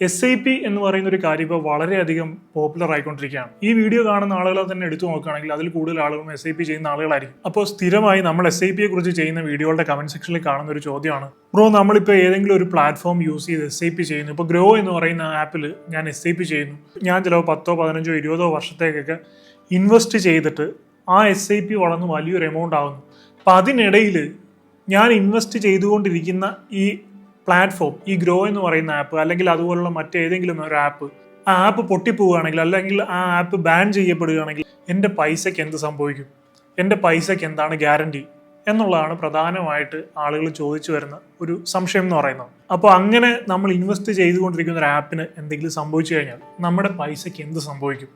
S I P എന്ന് പറയുന്ന ഒരു കാര്യം ഇപ്പോൾ വളരെയധികം പോപ്പുലർ ആയിക്കൊണ്ടിരിക്കുകയാണ്. ഈ വീഡിയോ കാണുന്ന ആളുകളെ തന്നെ എടുത്തു നോക്കുകയാണെങ്കിൽ അതിൽ കൂടുതൽ ആളുകളും എസ് ഐ പി ചെയ്യുന്ന ആളുകളായിരിക്കും. അപ്പോൾ സ്ഥിരമായി നമ്മൾ എസ് ഐ പിയെ കുറിച്ച് ചെയ്യുന്ന വീഡിയോകളുടെ കമന്റ് സെക്ഷനിൽ കാണുന്ന ഒരു ചോദ്യമാണ്. ബ്രോ നമ്മളിപ്പോൾ ഏതെങ്കിലും ഒരു പ്ലാറ്റ്ഫോം യൂസ് ചെയ്ത് എസ് ഐ പി ചെയ്യുന്നു. ഇപ്പോൾ ഗ്രോ എന്ന് പറയുന്ന ആപ്പിൽ ഞാൻ എസ് ഐ പി ചെയ്യുന്നു. ഞാൻ ചിലപ്പോൾ പത്തോ പതിനഞ്ചോ ഇരുപതോ വർഷത്തേക്കൊക്കെ ഇൻവെസ്റ്റ് ചെയ്തിട്ട് ആ എസ് ഐ പി വളർന്ന് വലിയൊരു എമൗണ്ട് ആകുന്നു അപ്പം അതിനിടയിൽ ഞാൻ ഇൻവെസ്റ്റ് ചെയ്തുകൊണ്ടിരിക്കുന്ന ഈ പ്ലാറ്റ്ഫോം ഈ ഗ്രോ എന്ന് പറയുന്ന ആപ്പ് അല്ലെങ്കിൽ അതുപോലുള്ള മറ്റേതെങ്കിലും ഒരു ആപ്പ് ആ ആപ്പ് പൊട്ടിപ്പോവുകയാണെങ്കിൽ അല്ലെങ്കിൽ ആ ആപ്പ് ബാൻ ചെയ്യപ്പെടുകയാണെങ്കിൽ എന്റെ പൈസയ്ക്ക് എന്ത് സംഭവിക്കും? എന്റെ പൈസയ്ക്ക് എന്താണ് ഗ്യാരണ്ടി എന്നുള്ളതാണ് പ്രധാനമായിട്ട് ആളുകൾ ചോദിച്ചു വരുന്ന ഒരു സംശയം എന്ന് പറയുന്നത്. അപ്പോൾ അങ്ങനെ നമ്മൾ ഇൻവെസ്റ്റ് ചെയ്തുകൊണ്ടിരിക്കുന്ന ഒരു ആപ്പിന് എന്തെങ്കിലും സംഭവിച്ചു കഴിഞ്ഞാൽ നമ്മുടെ പൈസയ്ക്ക് എന്ത് സംഭവിക്കും?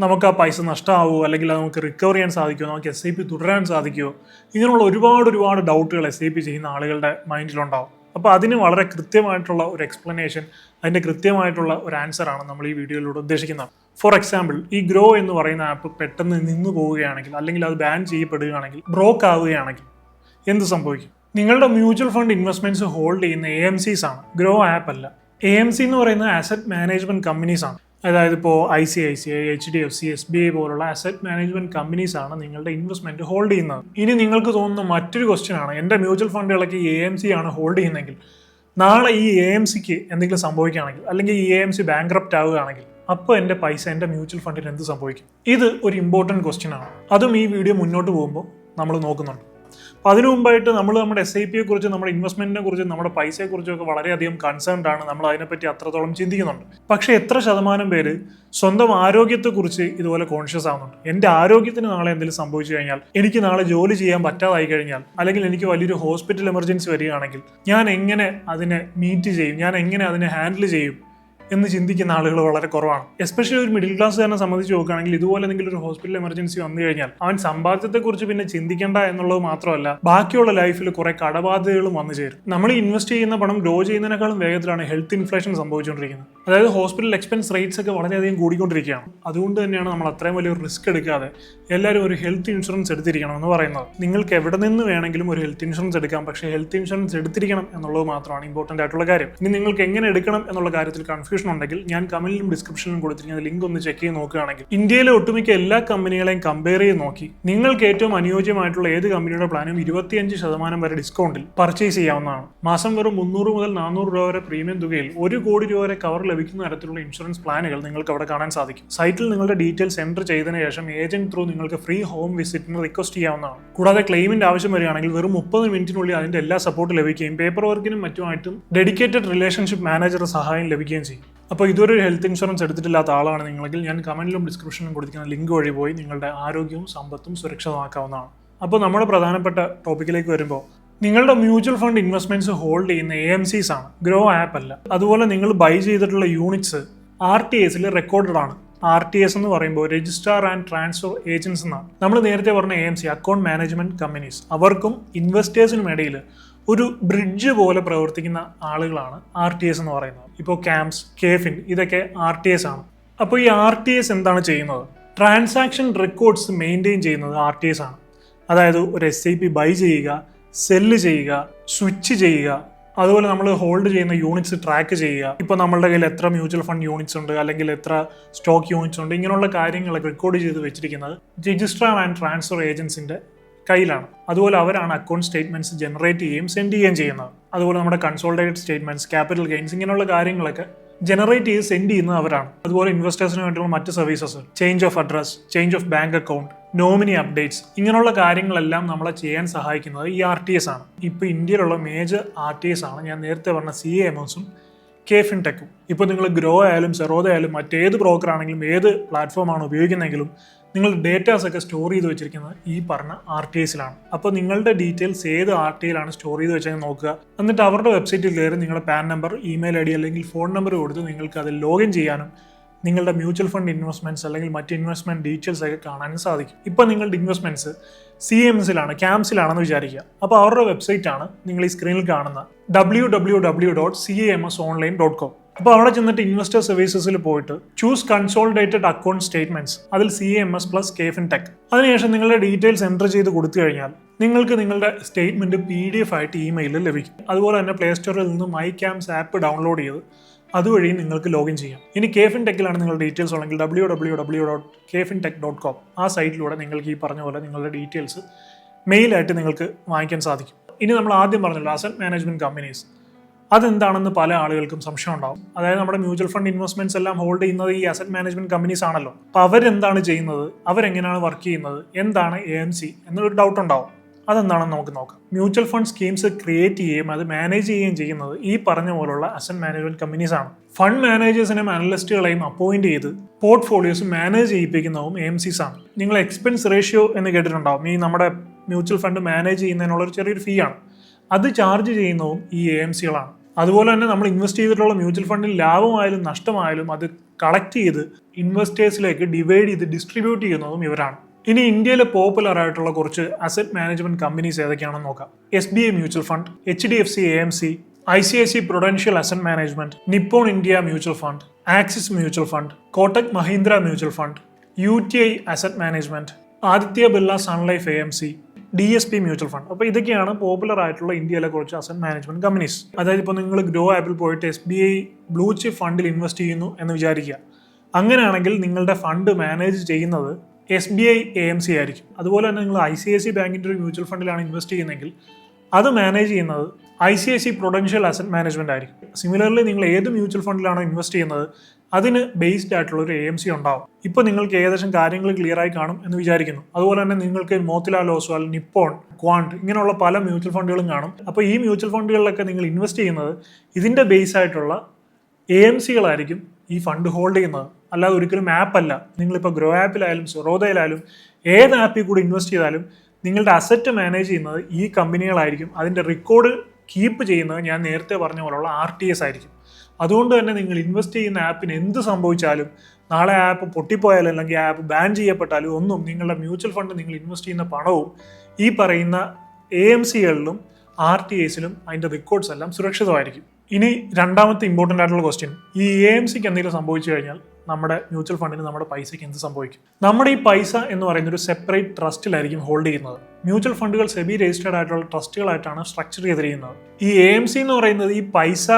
നമുക്ക് ആ പൈസ നഷ്ടമാവുമോ? അല്ലെങ്കിൽ അത് നമുക്ക് റിക്കവർ ചെയ്യാൻ സാധിക്കുമോ? നമുക്ക് എസ് ഐ പി തുടരാൻ സാധിക്കുമോ? ഇങ്ങനെയുള്ള ഒരുപാട് ഒരുപാട് ഡൗട്ടുകൾ എസ് ഐ പി ചെയ്യുന്ന ആളുകളുടെ മൈൻഡിലുണ്ടാവും അപ്പോൾ അതിന് വളരെ കൃത്യമായിട്ടുള്ള ഒരു എക്സ്പ്ലനേഷൻ അതിന്റെ കൃത്യമായിട്ടുള്ള ഒരു ആൻസറാണ് നമ്മൾ ഈ വീഡിയോയിലൂടെ ഉദ്ദേശിക്കുന്നത്. ഫോർ എക്സാമ്പിൾ ഈ ഗ്രോ എന്ന് പറയുന്ന ആപ്പ് പെട്ടെന്ന് നിന്നു പോവുകയാണെങ്കിൽ അല്ലെങ്കിൽ അത് ബാൻ ചെയ്യപ്പെടുകയാണെങ്കിൽ ബ്രോക്ക് ആവുകയാണെങ്കിൽ എന്ത് സംഭവിക്കും? നിങ്ങളുടെ മ്യൂച്വൽ ഫണ്ട് ഇൻവെസ്റ്റ്മെന്റ്സ് ഹോൾഡ് ചെയ്യുന്ന എ എം സീസ് ആണ്. ഗ്രോ ആപ്പ് അല്ല. എ എം സി എന്ന് പറയുന്ന അസറ്റ് മാനേജ്മെന്റ് കമ്പനീസ് ആണ്. അതായത് ഇപ്പോൾ I C I C I H D F C S B I പോലുള്ള അസറ്റ് മാനേജ്മെന്റ് കമ്പനീസ് ആണ് നിങ്ങളുടെ ഇൻവെസ്റ്റ്മെന്റ് ഹോൾഡ് ചെയ്യുന്നത്. ഇനി നിങ്ങൾക്ക് തോന്നുന്ന മറ്റൊരു ക്വസ്റ്റ്യൻ ആണ്. എന്റെ മ്യൂച്വൽ ഫണ്ടുകളൊക്കെ എ എം സി ആണ് ഹോൾഡ് ചെയ്യുന്നതെങ്കിൽ നാളെ ഈ എ എം സിക്ക് എന്തെങ്കിലും സംഭവിക്കുകയാണെങ്കിൽ അല്ലെങ്കിൽ ഈ എ എം സി ബാങ്ക്രപ്റ്റ് ആവുകയാണെങ്കിൽ അപ്പോൾ എന്റെ പൈസ എന്റെ മ്യൂച്വൽ ഫണ്ടിന് എന്ത് സംഭവിക്കും? ഇത് ഒരു ഇമ്പോർട്ടന്റ് ക്വസ്റ്റ്യൻ ആണ്. അതും ഈ വീഡിയോ മുന്നോട്ട് പോകുമ്പോൾ നമ്മൾ നോക്കുന്നുണ്ട്. അപ്പോൾ അതിനു മുമ്പായിട്ട് നമ്മൾ നമ്മുടെ എസ് ഐ പിയെ കുറിച്ച് നമ്മുടെ ഇൻവെസ്റ്റ്മെന്റിനെ കുറിച്ച് നമ്മുടെ പൈസയെ ഒക്കെ വളരെയധികം കൺസേൺഡ് ആണ്. നമ്മൾ അതിനെപ്പറ്റി അത്രത്തോളം ചിന്തിക്കുന്നുണ്ട്. പക്ഷേ എത്ര ശതമാനം പേര് സ്വന്തം ആരോഗ്യത്തെക്കുറിച്ച് ഇതുപോലെ കോൺഷ്യസ് ആവുന്നുണ്ട്. എന്റെ ആരോഗ്യത്തിന് നാളെ എന്തെങ്കിലും സംഭവിച്ചു കഴിഞ്ഞാൽ എനിക്ക് നാളെ ജോലി ചെയ്യാൻ പറ്റാതായി കഴിഞ്ഞാൽ അല്ലെങ്കിൽ എനിക്ക് വലിയൊരു ഹോസ്പിറ്റൽ എമർജൻസി വരികയാണെങ്കിൽ ഞാൻ എങ്ങനെ അതിനെ മീറ്റ് ചെയ്യും? ഞാൻ എങ്ങനെ അതിനെ ഹാൻഡിൽ ചെയ്യും? എന്ന് ചിന്തിക്കുന്ന ആളുകൾ വളരെ കുറവാണ്. എസ്പെഷ്യലി ഒരു മിഡിൽ ക്ലാസ് തന്നെ സംബന്ധിച്ച് നോക്കുകയാണെങ്കിൽ ഇതുപോലെ എന്തെങ്കിലും ഒരു ഹോസ്പിറ്റൽ എമർജൻസി വന്നു കഴിഞ്ഞാൽ അവൻ സമ്പാദ്യത്തെക്കുറിച്ച് പിന്നെ ചിന്തിക്കേണ്ട എന്നുള്ളത് മാത്രമല്ല ബാക്കിയുള്ള ലൈഫിൽ കുറെ കടബാധ്യതകളും വന്നു ചേരും. നമ്മൾ ഇൻവെസ്റ്റ് ചെയ്യുന്ന പണം ഗ്രോ ചെയ്യുന്നതിനേക്കാളും വേഗത്തിലാണ് ഹെൽത്ത് ഇൻഫ്ലേഷൻ സംഭവിച്ചുകൊണ്ടിരിക്കുന്നത്. അതായത് ഹോസ്പിറ്റൽ എക്സ്പെൻസ് റേറ്റ്സ് ഒക്കെ വളരെയധികം കൂടിക്കൊണ്ടിരിക്കുകയാണ്. അതുകൊണ്ട് തന്നെയാണ് നമ്മൾ അത്രയും വലിയ റിസ്ക് എടുക്കാതെ എല്ലാവരും ഒരു ഹെൽത്ത് ഇൻഷുറൻസ് എടുത്തിരിക്കണം എന്ന് പറയുന്നത്. നിങ്ങൾക്ക് എവിടെ നിന്ന് വേണമെങ്കിലും ഒരു ഹെൽത്ത് ഇൻഷുറൻസ് എടുക്കാം പക്ഷേ ഹെൽത്ത് ഇൻഷുറൻസ് എടുത്തിരിക്കണം എന്നുള്ളത് മാത്രമാണ് ഇമ്പോർട്ടന്റ് ആയിട്ടുള്ള കാര്യം. ഇനി നിങ്ങൾക്ക് എങ്ങനെ എടുക്കണം എന്നുള്ള കാര്യത്തിൽ കൺഫ്യൂഷൻ ഉണ്ടെങ്കിൽ ഞാൻ കമന്റിലും ഡിസ്ക്രിപ്ഷനിലും കൊടുത്തിരിക്കുന്ന ലിങ്ക് ഒന്ന് ചെക്ക് ചെയ്ത് നോക്കുകയാണെങ്കിൽ ഇന്ത്യയിലെ ഒട്ടുമിക്ക എല്ലാ കമ്പനികളെയും കമ്പയർ ചെയ്ത് നോക്കി. നിങ്ങൾക്ക് ഏറ്റവും അനുയോജ്യമായിട്ടുള്ള ഏത് കമ്പനിയുടെ പ്ലാനും ഇരുപത്തിയഞ്ച് ശതമാനം വരെ ഡിസ്കൗണ്ടിൽ പർച്ചേസ് ചെയ്യാവുന്നതാണ്. മാസം വെറും മുന്നൂറ് മുതൽ നാനൂറ് രൂപ വരെ പ്രീമിയം തുകയിൽ ഒരു കോടി രൂപ വരെ കവർ ലഭിക്കുന്ന തരത്തിലുള്ള ഇൻഷുറൻസ് പ്ലാനുകൾ നിങ്ങൾക്ക് അവിടെ കാണാൻ സാധിക്കും. സൈറ്റിൽ നിങ്ങളുടെ ഡീറ്റെയിൽസ് എന്റർ ചെയ്തതിനു ശേഷം ഏജന്റ് ത്രൂ നിങ്ങൾക്ക് ഫ്രീ ഹോം വിസിറ്റിന് റിക്വസ്റ്റ് ചെയ്യാവുന്നതാണ്. കൂടാതെ ക്ലെയിമിന്റെ ആവശ്യം വരികയാണെങ്കിൽ വെറും മുപ്പത് മിനിറ്റിനുള്ളിൽ അതിന്റെ എല്ലാ സപ്പോർട്ട് ലഭിക്കുകയും പേപ്പർ വർക്കിനും മറ്റുമായിട്ടും ഡെഡിക്കേറ്റഡ് റിലേഷൻഷിപ്പ് മാനേജറുടെ സഹായം ലഭിക്കുകയും ചെയ്യും. അപ്പോൾ ഇതുവരെ ഒരു ഹെൽത്ത് ഇൻഷുറൻസ് എടുത്തിട്ടില്ലാത്ത ആളാണ് നിങ്ങളെങ്കിൽ ഞാൻ കമന്റിലും ഡിസ്ക്രിപ്ഷനിലും കൊടുത്തിരിക്കുന്ന ലിങ്ക് വഴി പോയി നിങ്ങളുടെ ആരോഗ്യവും സമ്പത്തും സുരക്ഷിതമാക്കാവുന്നതാണ്. അപ്പോൾ നമ്മുടെ പ്രധാനപ്പെട്ട ടോപ്പിക്കിലേക്ക് വരുമ്പോൾ നിങ്ങളുടെ മ്യൂച്വൽ ഫണ്ട് ഇൻവെസ്റ്റ്മെന്റ്സ് ഹോൾഡ് ചെയ്യുന്ന എ എം സീസ് ആണ്. ഗ്രോ ആപ്പ് അല്ല. അതുപോലെ നിങ്ങൾ ബൈ ചെയ്തിട്ടുള്ള യൂണിറ്റ്സ് ആർ ടി എസിൽ റെക്കോർഡഡ് ആണ്. ആർ ടി എസ് എന്ന് പറയുമ്പോൾ രജിസ്ട്രാർ ആൻഡ് ട്രാൻസ്ഫർ ഏജൻസ് എന്നാണ്. നമ്മൾ നേരത്തെ പറഞ്ഞ A M C account management companies അവർക്കും ഇൻവെസ്റ്റേഴ്സിനും ഇടയിൽ ഒരു ബ്രിഡ്ജ് പോലെ പ്രവർത്തിക്കുന്ന ആളുകളാണ് ആർ ടി എസ് എന്ന് പറയുന്നത്. ഇപ്പോൾ ക്യാമ്പ്സ് കേഫിൻ ഇതൊക്കെ ആർ ടി എസ് ആണ്. അപ്പോൾ ഈ ആർ ടി എസ് എന്താണ് ചെയ്യുന്നത്? ട്രാൻസാക്ഷൻ റെക്കോർഡ്സ് മെയിന്റെയിൻ ചെയ്യുന്നത് ആർ ടി എസ് ആണ്. അതായത് ഒരു എസ് ഐ പി ബൈ ചെയ്യുക സെല്ല് ചെയ്യുക സ്വിച്ച് ചെയ്യുക. അതുപോലെ നമ്മൾ ഹോൾഡ് ചെയ്യുന്ന യൂണിറ്റ്സ് ട്രാക്ക് ചെയ്യുക. ഇപ്പോൾ നമ്മളുടെ കയ്യിൽ എത്ര മ്യൂച്വൽ ഫണ്ട് യൂണിറ്റ്സ് ഉണ്ട് അല്ലെങ്കിൽ എത്ര സ്റ്റോക്ക് യൂണിറ്റ്സ് ഉണ്ട് ഇങ്ങനെയുള്ള കാര്യങ്ങളൊക്കെ റെക്കോർഡ് ചെയ്ത് വെച്ചിരിക്കുന്നത് രജിസ്ട്രാർ ആൻഡ് ട്രാൻസ്ഫർ ഏജൻസിന്റെ കയ്യിലാണ്. അതുപോലെ അവരാണ് അക്കൗണ്ട് സ്റ്റേറ്റ്മെന്റ്സ് ജനറേറ്റ് ചെയ്യുകയും സെൻഡ് ചെയ്യുകയും ചെയ്യുന്നത്. അതുപോലെ നമ്മുടെ കൺസോൾട്ടേറ്റഡ് സ്റ്റേറ്റ്മെന്റ്സ് ക്യാപിറ്റൽ ഗെയിൻസ് ഇങ്ങനെയുള്ള കാര്യങ്ങളൊക്കെ ജനറേറ്റ് ചെയ്ത് സെൻഡ് ചെയ്യുന്നത് അവരാണ്. അതുപോലെ ഇൻവെസ്റ്റേഴ്സിന് വേണ്ടിയുള്ള മറ്റ് services change of address change of bank account nominee updates ഇങ്ങനെയുള്ള കാര്യങ്ങളെല്ലാം നമ്മളെ ചെയ്യാൻ സഹായിക്കുന്നത് ഈ ആർ ടി എസ് ആണ്. ഇപ്പോൾ ഇന്ത്യയിലുള്ള മേജർ ആർ ടി എസ് ആണ്. ഞാൻ നേരത്തെ പറഞ്ഞ സി എ എംഎസും കെ ഫിൻടെക്കും ഇപ്പോൾ നിങ്ങൾ ഗ്രോ ആയാലും സെറോദ ആയാലും മറ്റേത് ബ്രോക്കർ ആണെങ്കിലും ഏത് പ്ലാറ്റ്ഫോമാണ് ഉപയോഗിക്കുന്നതെങ്കിലും നിങ്ങൾ ഡേറ്റാസ് ഒക്കെ സ്റ്റോർ ചെയ്ത് വെച്ചിരിക്കുന്നത് ഈ പറഞ്ഞ ആർ ടി എസിലാണ് അപ്പോൾ നിങ്ങളുടെ ഡീറ്റെയിൽസ് ഏത് ആർ ടി ഐയിലാണ് സ്റ്റോർ ചെയ്ത് വെച്ചാൽ നോക്കുക. എന്നിട്ട് അവരുടെ വെബ്സൈറ്റിൽ കയറി നിങ്ങളുടെ PAN number email I D അല്ലെങ്കിൽ ഫോൺ നമ്പർ കൊടുത്ത് നിങ്ങൾക്ക് അതിൽ ലോഗിൻ ചെയ്യാനും നിങ്ങളുടെ മ്യൂച്വൽ ഫണ്ട് ഇൻവെസ്റ്റ്മെന്റ്സ് അല്ലെങ്കിൽ മറ്റ് ഇൻവെസ്റ്റ്മെന്റ് ഡീറ്റെയിൽസ് ഒക്കെ കാണാനും സാധിക്കും. ഇപ്പോൾ നിങ്ങളുടെ ഇൻവെസ്റ്റ്മെന്റ്സ് സി എംസിലാണ് ക്യാമ്പ്സിലാണെന്ന് വിചാരിക്കുക. അപ്പോൾ അവരുടെ വെബ്സൈറ്റാണ് നിങ്ങൾ ഈ സ്ക്രീനിൽ കാണുന്ന W W W dot C M S online dot com അപ്പോൾ അവിടെ ചെന്നിട്ട് ഇൻവെസ്റ്റർ സർവീസസിൽ പോയിട്ട് ചൂസ് കൺസോൾഡേറ്റഡ് അക്കൗണ്ട് സ്റ്റേറ്റ്മെന്റ്സ് അതിൽ C M S plus KFintech അതിനുശേഷം നിങ്ങളുടെ ഡീറ്റെയിൽസ് എന്റർ ചെയ്ത് കൊടുത്തു കഴിഞ്ഞാൽ നിങ്ങൾക്ക് നിങ്ങളുടെ സ്റ്റേറ്റ്മെന്റ് പി ഡി എഫ് ആയിട്ട് ഇമെയിലിൽ ലഭിക്കും. അതുപോലെ തന്നെ പ്ലേ സ്റ്റോറിൽ നിന്ന് മൈ ക്യാംസ് ആപ്പ് ഡൗൺലോഡ് ചെയ്ത് അതുവഴി നിങ്ങൾക്ക് ലോഗിൻ ചെയ്യാം. ഇനി കേഫിൻ ടെക്കിലാണ് നിങ്ങളുടെ ഡീറ്റെയിൽസ് ഉള്ളെങ്കിൽ W W W dot KFintech dot com ആ സൈറ്റിലൂടെ നിങ്ങൾക്ക് ഈ പറഞ്ഞ പോലെ നിങ്ങളുടെ ഡീറ്റെയിൽസ് മെയിലായിട്ട് നിങ്ങൾക്ക് വാങ്ങിക്കാൻ സാധിക്കും. ഇനി നമ്മൾ ആദ്യം പറഞ്ഞല്ലോ അസറ്റ് മാനേജ്മെന്റ് കമ്പനീസ് അതെന്താണെന്ന് പല ആളുകൾക്കും സംശയം ഉണ്ടാവും അതായത് നമ്മുടെ മ്യൂച്വൽ ഫണ്ട് ഇൻവെസ്റ്റ്മെന്റ്സ് എല്ലാം ഹോൾഡ് ചെയ്യുന്നത് ഈ അസറ്റ് മാനേജ്മെന്റ് കമ്പനീസ് ആണല്ലോ. അപ്പൊ അവരെന്താണ് ചെയ്യുന്നത്? അവരെങ്ങനെയാണ് വർക്ക് ചെയ്യുന്നത്? എന്താണ് എ എം സി എന്നൊരു ഡൗട്ട് ഉണ്ടാവും. അതെന്താണെന്ന് നമുക്ക് നോക്കാം. മ്യൂച്വൽ ഫണ്ട് സ്കീംസ് ക്രിയേറ്റ് ചെയ്യുകയും അത് മാനേജ് ചെയ്യുകയും ചെയ്യുന്നത് ഈ പറഞ്ഞ പോലുള്ള അസറ്റ് മാനേജ്മെന്റ് കമ്പനീസ് ആണ്. ഫണ്ട് മാനേജേഴ്സിനെയും അനലിസ്റ്റുകളെയും അപ്പോയിന്റ് ചെയ്ത് പോർട്ട്ഫോളിയോസ് മാനേജ് ചെയ്യിപ്പിക്കുന്നതും എം സിസ് ആണ്. നിങ്ങൾ എക്സ്പെൻസ് റേഷ്യോ എന്ന് കേട്ടിട്ടുണ്ടാവും. ഈ നമ്മുടെ മ്യൂച്വൽ ഫണ്ട് മാനേജ് ചെയ്യുന്നതിനുള്ള ഒരു ചെറിയൊരു ഫീ ആണ്. അത് ചാർജ് ചെയ്യുന്നതും ഈ എ എം സികളാണ് അതുപോലെ തന്നെ നമ്മൾ ഇൻവെസ്റ്റ് ചെയ്തിട്ടുള്ള മ്യൂച്വൽ ഫണ്ടിൽ ലാഭമായാലും നഷ്ടമായാലും അത് കളക്ട് ചെയ്ത് ഇൻവെസ്റ്റേഴ്സിലേക്ക് ഡിവൈഡ് ചെയ്ത് ഡിസ്ട്രിബ്യൂട്ട് ചെയ്യുന്നതും ഇവരാണ്. ഇനി ഇന്ത്യയിലെ പോപ്പുലർ ആയിട്ടുള്ള കുറച്ച് അസറ്റ് മാനേജ്മെന്റ് കമ്പനീസ് ഏതൊക്കെയാണെന്ന് നോക്കാം. S B I mutual fund H D F C A M C I C I C Prudential asset management Nippon India mutual fund axis mutual fund Kotak Mahindra mutual fund U T I asset management Aditya Birla Sun Life A M C D S P mutual fund അപ്പോൾ ഇതൊക്കെയാണ് popular ആയിട്ടുള്ള ഇന്ത്യയിലെ കുറച്ച് asset management companies അതായത് ഇപ്പോൾ നിങ്ങൾ Groww ആപ്പിൽ പോയിട്ട് S B I blue chip ഫണ്ടിൽ ഇൻവെസ്റ്റ് ചെയ്യുന്നു എന്ന് വിചാരിക്കുക. അങ്ങനെയാണെങ്കിൽ നിങ്ങളുടെ ഫണ്ട് മാനേജ് ചെയ്യുന്നത് S B I A M C ആയിരിക്കും. അതുപോലെ തന്നെ നിങ്ങൾ ഐ സി ഐ സി ബാങ്കിന്റെ ഒരു മ്യൂച്വൽ ഫണ്ടിലാണ് ഇൻവെസ്റ്റ് ചെയ്യുന്നതെങ്കിൽ അത് മാനേജ് ചെയ്യുന്നത് I C I C Prudential asset management ആയിരിക്കും. സിമിലർലി നിങ്ങൾ ഏത് മ്യൂച്വൽ ഫണ്ടിലാണോ ഇൻവെസ്റ്റ് ചെയ്യുന്നത് അതിന് ബേസ്ഡ് ആയിട്ടുള്ള ഒരു എ എം സി ഉണ്ടാവും. ഇപ്പോൾ നിങ്ങൾക്ക് ഏകദേശം കാര്യങ്ങൾ ക്ലിയർ ആയി കാണും എന്ന് വിചാരിക്കുന്നു. അതുപോലെ തന്നെ നിങ്ങൾക്ക് മോത്തിലാൽ ഓസ്വാൽ നിപ്പോൺ ക്വാണ്ട് ഇങ്ങനെയുള്ള പല മ്യൂച്വൽ ഫണ്ടുകളും കാണും. അപ്പോൾ ഈ മ്യൂച്വൽ ഫണ്ടുകളിലൊക്കെ നിങ്ങൾ ഇൻവെസ്റ്റ് ചെയ്യുന്നത് ഇതിന്റെ ബേസ് ആയിട്ടുള്ള എ എം സികളായിരിക്കും ഈ ഫണ്ട് ഹോൾഡ് ചെയ്യുന്നത്. അല്ലാതെ ഒരിക്കലും ആപ്പ് അല്ല. നിങ്ങളിപ്പോൾ ഗ്രോ ആപ്പിലായാലും സൊറോദയിലായാലും ഏത് ആപ്പിൽ കൂടി ഇൻവെസ്റ്റ് ചെയ്താലും നിങ്ങളുടെ അസറ്റ് മാനേജ് ചെയ്യുന്നത് ഈ കമ്പനികളായിരിക്കും. അതിന്റെ റെക്കോർഡ് കീപ്പ് ചെയ്യുന്നത് ഞാൻ നേരത്തെ പറഞ്ഞ പോലുള്ള ആർ ടി എസ് ആയിരിക്കും. അതുകൊണ്ട് തന്നെ നിങ്ങൾ ഇൻവെസ്റ്റ് ചെയ്യുന്ന ആപ്പിന് എന്ത് സംഭവിച്ചാലും നാളെ ആപ്പ് പൊട്ടിപ്പോയാലും അല്ലെങ്കിൽ ആപ്പ് ബാൻ ചെയ്യപ്പെട്ടാലും ഒന്നും നിങ്ങളുടെ മ്യൂച്വൽ ഫണ്ട് നിങ്ങൾ ഇൻവെസ്റ്റ് ചെയ്യുന്ന പണവും ഈ പറയുന്ന എ എം സികളിലും ആർ ടി എസിലും അതിന്റെ റെക്കോർഡ്സ് എല്ലാം സുരക്ഷിതമായിരിക്കും. ഇനി രണ്ടാമത്തെ ഇമ്പോർട്ടന്റ് ആയിട്ടുള്ള ക്വസ്റ്റ്യൻ ഈ എ എം സിക്ക് എന്തെങ്കിലും സംഭവിച്ചു കഴിഞ്ഞാൽ നമ്മുടെ മ്യൂച്വൽ ഫണ്ടിന് നമ്മുടെ പൈസയ്ക്ക് എന്ത് സംഭവിക്കും? നമ്മുടെ ഈ പൈസ എന്ന് പറയുന്ന ഒരു സെപ്പറേറ്റ് ട്രസ്റ്റിലായിരിക്കും ഹോൾഡ് ചെയ്യുന്നത്. മ്യൂച്വൽ ഫണ്ടുകൾ സെബി രജിസ്റ്റേർഡ് ആയിട്ടുള്ള ട്രസ്റ്റുകളായിട്ടാണ് സ്ട്രക്ചർ ചെയ്തിരിക്കുന്നത്. ഈ എ എം സി എന്ന് പറയുന്നത് ഈ പൈസ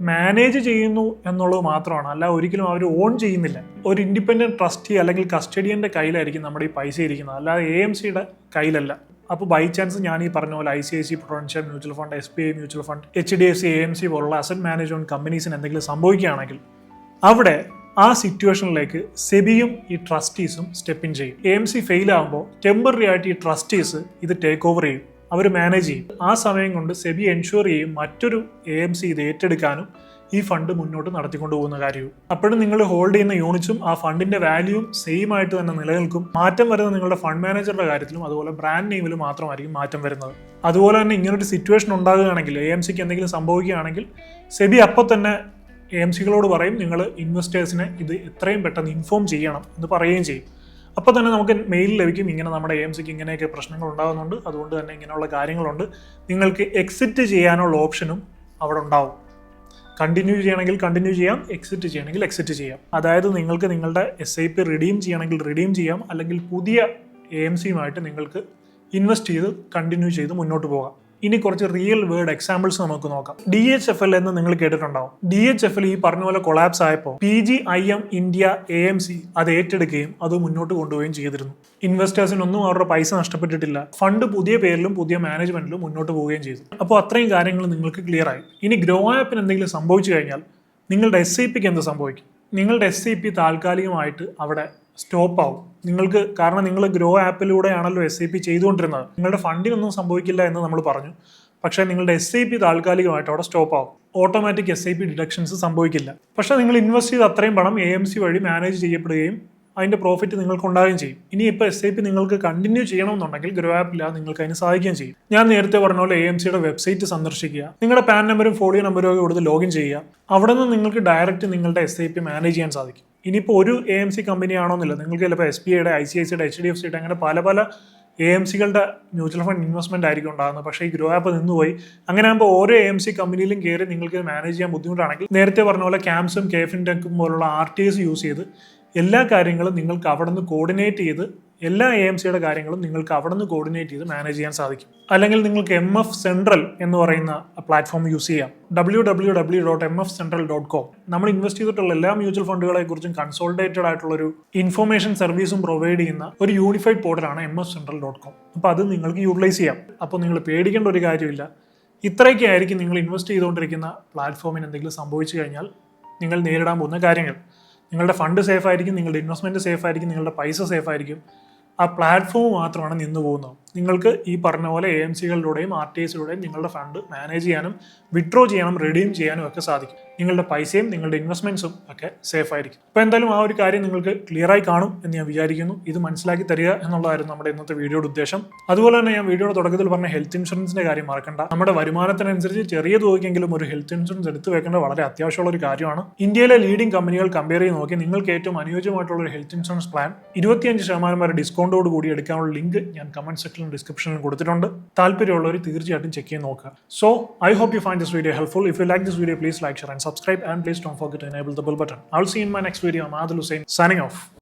മാനേജ് ചെയ്യുന്നു എന്നുള്ളത് മാത്രമാണ്. അല്ല ഒരിക്കലും അവർ ഓൺ ചെയ്യുന്നില്ല. ഒരു ഇൻഡിപെൻഡന്റ് ട്രസ്റ്റി അല്ലെങ്കിൽ കസ്റ്റഡിയന്റെ കയ്യിലായിരിക്കും നമ്മുടെ ഈ പൈസ ഇരിക്കുന്നത്. അല്ലാതെ എ എം സിയുടെ കയ്യിലല്ല. അപ്പോൾ ബൈ ചാൻസ് ഞാൻ ഈ പറഞ്ഞ പോലെ I C I C Prudential mutual fund S B I mutual fund H D F C A M C പോലുള്ള അസറ്റ് മാനേജ്മെന്റ് കമ്പനീസിന് എന്തെങ്കിലും സംഭവിക്കുകയാണെങ്കിൽ അവിടെ ആ സിറ്റുവേഷനിലേക്ക് സെബിയും ഈ ട്രസ്റ്റീസും സ്റ്റെപ്പ് ഇൻ ചെയ്യും. എ എം സി ഫെയിൽ ആകുമ്പോൾ ടെമ്പററി ആയിട്ട് ഈ ട്രസ്റ്റീസ് ഇത് ടേക്ക് ഓവർ ചെയ്യും. അവർ മാനേജ് ചെയ്യും. ആ സമയം കൊണ്ട് സെബി എൻഷുർ ചെയ്യും മറ്റൊരു എ എം സി ഇത് ഏറ്റെടുക്കാനും ഈ ഫണ്ട് മുന്നോട്ട് നടത്തിക്കൊണ്ട് പോകുന്ന കാര്യവും. അപ്പോഴും നിങ്ങൾ ഹോൾഡ് ചെയ്യുന്ന യൂണിറ്റ്സും ആ ഫണ്ടിന്റെ വാല്യൂവും സെയിം ആയിട്ട് തന്നെ നിലനിൽക്കും. മാറ്റം വരുന്ന നിങ്ങളുടെ ഫണ്ട് മാനേജറുടെ കാര്യത്തിലും അതുപോലെ ബ്രാൻഡ് നെയിമിലും മാത്രമായിരിക്കും മാറ്റം വരുന്നത്. അതുപോലെ തന്നെ ഇങ്ങനൊരു സിറ്റുവേഷൻ ഉണ്ടാകുകയാണെങ്കിൽ എ എം സിക്ക് എന്തെങ്കിലും സംഭവിക്കുകയാണെങ്കിൽ സെബി അപ്പോൾ തന്നെ എ എം സികളോട് പറയും നിങ്ങൾ ഇൻവെസ്റ്റേഴ്സിനെ ഇത് എത്രയും പെട്ടെന്ന് ഇൻഫോം ചെയ്യണം എന്ന് പറയുകയും ചെയ്യും. അപ്പോൾ തന്നെ നമുക്ക് മെയിൽ ലഭിക്കും ഇങ്ങനെ നമ്മുടെ എ എം സിക്ക് ഇങ്ങനെയൊക്കെ പ്രശ്നങ്ങൾ ഉണ്ടാകുന്നുണ്ട് അതുകൊണ്ട് തന്നെ ഇങ്ങനെയുള്ള കാര്യങ്ങളുണ്ട്. നിങ്ങൾക്ക് എക്സിറ്റ് ചെയ്യാനുള്ള ഓപ്ഷനും അവിടെ ഉണ്ടാവും. കണ്ടിന്യൂ ചെയ്യണമെങ്കിൽ കണ്ടിന്യൂ ചെയ്യാം എക്സിറ്റ് ചെയ്യണമെങ്കിൽ എക്സിറ്റ് ചെയ്യാം. അതായത് നിങ്ങൾക്ക് നിങ്ങളുടെ എസ് ഐ പി റിഡീം ചെയ്യണമെങ്കിൽ റിഡീം ചെയ്യാം അല്ലെങ്കിൽ പുതിയ എ എം സിയുമായിട്ട് നിങ്ങൾക്ക് ഇൻവെസ്റ്റ് ചെയ്ത് കണ്ടിന്യൂ ചെയ്ത് മുന്നോട്ട് പോകാം. ഇനി കുറച്ച് റിയൽ വേർഡ് എക്സാമ്പിൾസ് നമുക്ക് നോക്കാം. ഡി എച്ച് എഫ് എൽ എന്ന് നിങ്ങൾ കേട്ടിട്ടുണ്ടാവും. ഡി എച്ച് എഫ് എൽ ഈ പറഞ്ഞ പോലെ കൊളാപ്സ് ആയപ്പോൾ P G I M India A M C അത് ഏറ്റെടുക്കുകയും അത് മുന്നോട്ട് കൊണ്ടുപോവുകയും ചെയ്തിരുന്നു. ഇൻവെസ്റ്റേഴ്സിനൊന്നും അവരുടെ പൈസ നഷ്ടപ്പെട്ടിട്ടില്ല. ഫണ്ട് പുതിയ പേരിലും പുതിയ മാനേജ്മെന്റിലും മുന്നോട്ട് പോവുകയും ചെയ്തു. അപ്പോൾ അത്രയും കാര്യങ്ങൾ നിങ്ങൾക്ക് ക്ലിയർ ആയി. ഇനി ഗ്രോ ആപ്പിന് എന്തെങ്കിലും സംഭവിച്ചു കഴിഞ്ഞാൽ നിങ്ങളുടെ എസ് ഐ പിക്ക് എന്ത് സംഭവിക്കും? നിങ്ങളുടെ എസ് ഐ പി താൽക്കാലികമായിട്ട് അവിടെ സ്റ്റോപ്പ് ആവും നിങ്ങൾക്ക് കാരണം നിങ്ങൾ ഗ്രോ ആപ്പിലൂടെയാണല്ലോ എസ് ഐ പി ചെയ്തുകൊണ്ടിരുന്നത്. നിങ്ങളുടെ ഫണ്ടിനൊന്നും സംഭവിക്കില്ല എന്ന് നമ്മൾ പറഞ്ഞു. പക്ഷേ നിങ്ങളുടെ എസ് ഐ പി താൽക്കാലികമായിട്ട് അവിടെ സ്റ്റോപ്പ് ആവും automatic S I P deductions സംഭവിക്കില്ല. പക്ഷേ നിങ്ങൾ ഇൻവെസ്റ്റ് ചെയ്ത് അത്രയും പണം എ എം സി വഴി മാനേജ് ചെയ്യപ്പെടുകയും അതിന്റെ പ്രോഫിറ്റ് നിങ്ങൾക്ക് ഉണ്ടാവുകയും ചെയ്യും. ഇനി എസ് ഐ പി നിങ്ങൾക്ക് കണ്ടിന്യൂ ചെയ്യണമെന്നുണ്ടെങ്കിൽ ഗ്രോ ആപ്പില്ല നിങ്ങൾക്ക് അതിന് സാധിക്കുകയും ചെയ്യും. ഞാൻ നേരത്തെ പറഞ്ഞ പോലെ എ എം സിയുടെ വെബ്സൈറ്റ് സന്ദർശിക്കുക. നിങ്ങളുടെ പാൻ നമ്പറും ഫോളിയോ നമ്പറും ഒക്കെ കൊടുത്ത് ലോഗിൻ ചെയ്യുക. അവിടെ നിന്ന് നിങ്ങൾക്ക് ഡയറക്റ്റ് നിങ്ങളുടെ എസ് ഐ പി മാനേജ് ചെയ്യാൻ സാധിക്കും. ഇനിയിപ്പോൾ ഒരു എ എം സി കമ്പനി ആണോന്നില്ല. നിങ്ങൾക്ക് ചിലപ്പോൾ എസ് ബി ഐയുടെ ഐ സി ഐ സിയുടെ എച്ച് ഡി എഫ് സിയുടെ അങ്ങനെ പല പല എ എം സികളുടെ മ്യൂച്വൽ ഫണ്ട് ഇൻവെസ്റ്റ്മെന്റ് ആയിരിക്കും ഉണ്ടാകുന്നത് പക്ഷേ ഈ ഗ്രോ ആപ്പ് നിന്നുപോയി. അങ്ങനെ ആകുമ്പോൾ ഓരോ എ എം സി കമ്പനിയിലും കയറി നിങ്ങൾക്ക് മാനേജ് ചെയ്യാൻ ബുദ്ധിമുട്ടാണെങ്കിൽ നേരത്തെ പറഞ്ഞ പോലെ ക്യാംസും കേഫിൻ ടെക്കും പോലുള്ള ആർ ടി എസ് യൂസ് ചെയ്ത് എല്ലാ കാര്യങ്ങളും നിങ്ങൾക്ക് അവിടെ നിന്ന് കോർഡിനേറ്റ് ചെയ്ത് എല്ലാ എ എം സിയുടെ കാര്യങ്ങളും നിങ്ങൾക്ക് അവിടെ നിന്ന് കോർഡിനേറ്റ് ചെയ്ത് മാനേജ് ചെയ്യാൻ സാധിക്കും. അല്ലെങ്കിൽ നിങ്ങൾക്ക് എം എഫ് സെൻട്രൽ എന്ന് പറയുന്ന പ്ലാറ്റ്ഫോം യൂസ് ചെയ്യാം. W W W dot M F central dot com നമ്മൾ ഇൻവെസ്റ്റ് ചെയ്തിട്ടുള്ള എല്ലാ മ്യൂച്വൽ ഫണ്ടുകളെ കുറിച്ചും കൺസോൾട്ടേറ്റഡ് ആയിട്ടുള്ള ഒരു ഇൻഫർമേഷൻ സർവീസും പ്രൊവൈഡ് ചെയ്യുന്ന ഒരു unified പോർട്ടലാണ് M F central dot com അപ്പോൾ അത് നിങ്ങൾക്ക് യൂട്ടിലൈസ് ചെയ്യാം. അപ്പോൾ നിങ്ങൾ പേടിക്കേണ്ട ഒരു കാര്യമില്ല. ഇത്രയൊക്കെ ആയിരിക്കും നിങ്ങൾ ഇൻവെസ്റ്റ് ചെയ്തുകൊണ്ടിരിക്കുന്ന പ്ലാറ്റ്ഫോമിന് എന്തെങ്കിലും സംഭവിച്ചു കഴിഞ്ഞാൽ നിങ്ങൾ നേരിടാൻ പോകുന്ന കാര്യങ്ങൾ. നിങ്ങളുടെ ഫണ്ട് സേഫ് ആയിരിക്കും നിങ്ങളുടെ ഇൻവെസ്റ്റ്മെന്റ് സേഫ് ആയിരിക്കും നിങ്ങളുടെ പൈസ സേഫ് ആയിരിക്കും. ആ പ്ലാറ്റ്ഫോം മാത്രമാണ് നിന്ന് പോകുന്നത്. നിങ്ങൾക്ക് ഈ പറഞ്ഞ പോലെ എ എം സികളിലൂടെയും ആർ ടി എസിലൂടെയും നിങ്ങളുടെ ഫണ്ട് മാനേജ് ചെയ്യാനും വിഡ്രോ ചെയ്യാനും റെഡീം ചെയ്യാനും ഒക്കെ സാധിക്കും. നിങ്ങളുടെ പൈസയും നിങ്ങളുടെ ഇൻവെസ്റ്റ്മെന്റ്സും ഒക്കെ സേഫ് ആയിരിക്കും. അപ്പോൾ എന്തായാലും ആ ഒരു കാര്യം നിങ്ങൾക്ക് ക്ലിയർ ആയി കാണും എന്ന് ഞാൻ വിചാരിക്കുന്നു. ഇത് മനസ്സിലാക്കി തരിക എന്നുള്ളതായിരുന്നു നമ്മുടെ ഇന്നത്തെ വീഡിയോയുടെ ഉദ്ദേശം. അതുപോലെ തന്നെ ഞാൻ വീഡിയോയുടെ തുടക്കത്തിൽ പറഞ്ഞ ഹെൽത്ത് ഇൻഷുറൻസിന്റെ കാര്യം മറക്കണ്ട. നമ്മുടെ വരുമാനത്തിനനുസരിച്ച് ചെറിയ തുകയ്ക്കെങ്കിലും ഒരു ഹെൽത്ത് ഇൻഷുറൻസ് എടുത്തു വെക്കേണ്ടത് വളരെ അത്യാവശ്യമുള്ള ഒരു കാര്യമാണ്. ഇന്ത്യയിലെ ലീഡിംഗ് കമ്പനികൾ കമ്പയർ ചെയ്ത് നോക്കി നിങ്ങൾക്ക് ഏറ്റവും അനുയോജ്യമായിട്ടുള്ള ഒരു ഹെൽത്ത് ഇൻഷുറൻസ് പ്ലാൻ ഇരുപത്തിയഞ്ച് ശതമാനം വരെ ഡിസ്കൗണ്ടോട് കൂടി എടുക്കാനുള്ള ലിങ്ക് ഞാൻ കമന്റ് സെക്ഷനിലും ഡിസ്ക്രിപ്ഷനിലും കൊടുത്തിട്ടുണ്ട്. താല്പര്യമുള്ളവർ തീർച്ചയായിട്ടും ചെക്ക് ചെയ്ത് നോക്കുക. So I hope you find this video helpful if you like this video please like share and subscribe and please don't forget to enable the bell button. I'll see you in my next video. I'm Adil Hussain signing off.